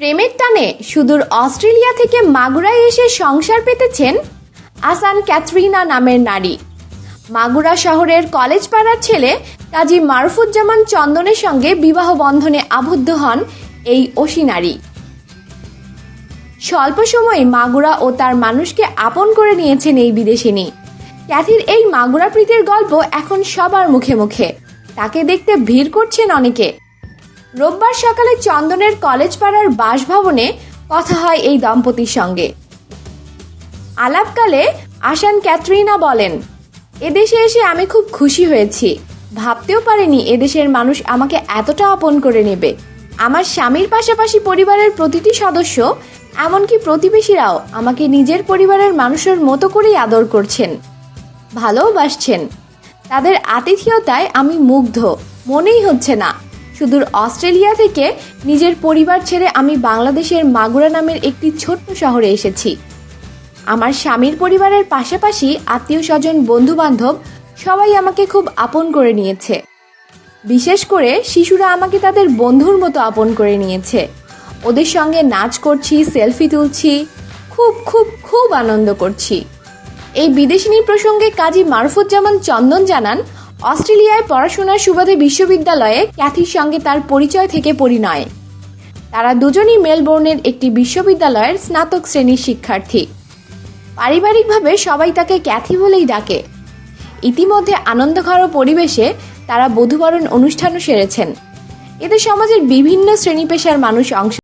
প্রেমের টানে সুদূর অস্ট্রেলিয়া থেকে মাগুরায় এসে সংসার পেতেছেন আসান ক্যাথরিনা নামের নারী। মাগুরা শহরের কলেজ পাড়ার ছেলে কাজী মারফুজ্জামান চন্দনের সঙ্গে বিবাহ বন্ধনে আবদ্ধ হন এই অসি নারী। স্বল্প সময়ে মাগুরা ও তার মানুষকে আপন করে নিয়েছেন এই বিদেশিনী। ক্যাথির এই মাগুরা প্রীতির গল্প এখন সবার মুখে মুখে। তাকে দেখতে ভিড় করছেন অনেকে। রোববার সকালে চন্দনের কলেজ পাড়ার বাসভবনে কথা হয় এই দম্পতির সঙ্গে। আলাপকালে আসান ক্যাথরিনা বলেন, এদেশে এসে আমি খুব খুশি হয়েছি। ভাবতেও পারিনি এদেশের মানুষ আমাকে এতটা আপন করে নেবে। আমার স্বামীর পাশাপাশি পরিবারের প্রতিটি সদস্য, এমনকি প্রতিবেশীরাও আমাকে নিজের পরিবারের মানুষের মতো করেই আদর করছেন ভালোবাসছেন তাদের আতিথেয়তায় আমি মুগ্ধ, মনেই হচ্ছে না। সুদূর অস্ট্রেলিয়া থেকে নিজের পরিবার ছেড়ে আমি বাংলাদেশের মাগুরা নামের একটি ছোট্ট শহরে এসেছি। আমার স্বামীর পরিবারের পাশাপাশি আত্মীয় স্বজন বন্ধু বান্ধব সবাই আমাকে খুব আপন করে নিয়েছে। বিশেষ করে শিশুরা আমাকে তাদের বন্ধুর মতো আপন করে নিয়েছে। ওদের সঙ্গে নাচ করছি, সেলফি তুলছি, খুব খুব খুব আনন্দ করছি। এই বিদেশিনী প্রসঙ্গে কাজী মারুফুজ্জামান চন্দন জানান অস্ট্রেলিয়ায় পড়াশোনার সুবাদে বিশ্ববিদ্যালয়ে ক্যাথির সঙ্গে তার পরিচয় থেকে পরিণয়। তারা দুজনই মেলবোর্নের একটি বিশ্ববিদ্যালয়ের স্নাতক শ্রেণির শিক্ষার্থী। পারিবারিকভাবে সবাই তাকে ক্যাথি বলেই ডাকে। ইতিমধ্যে আনন্দঘর পরিবেশে তারা বধূবরণ অনুষ্ঠানও সেরেছেন। এতে সমাজের বিভিন্ন শ্রেণি পেশার মানুষ অংশ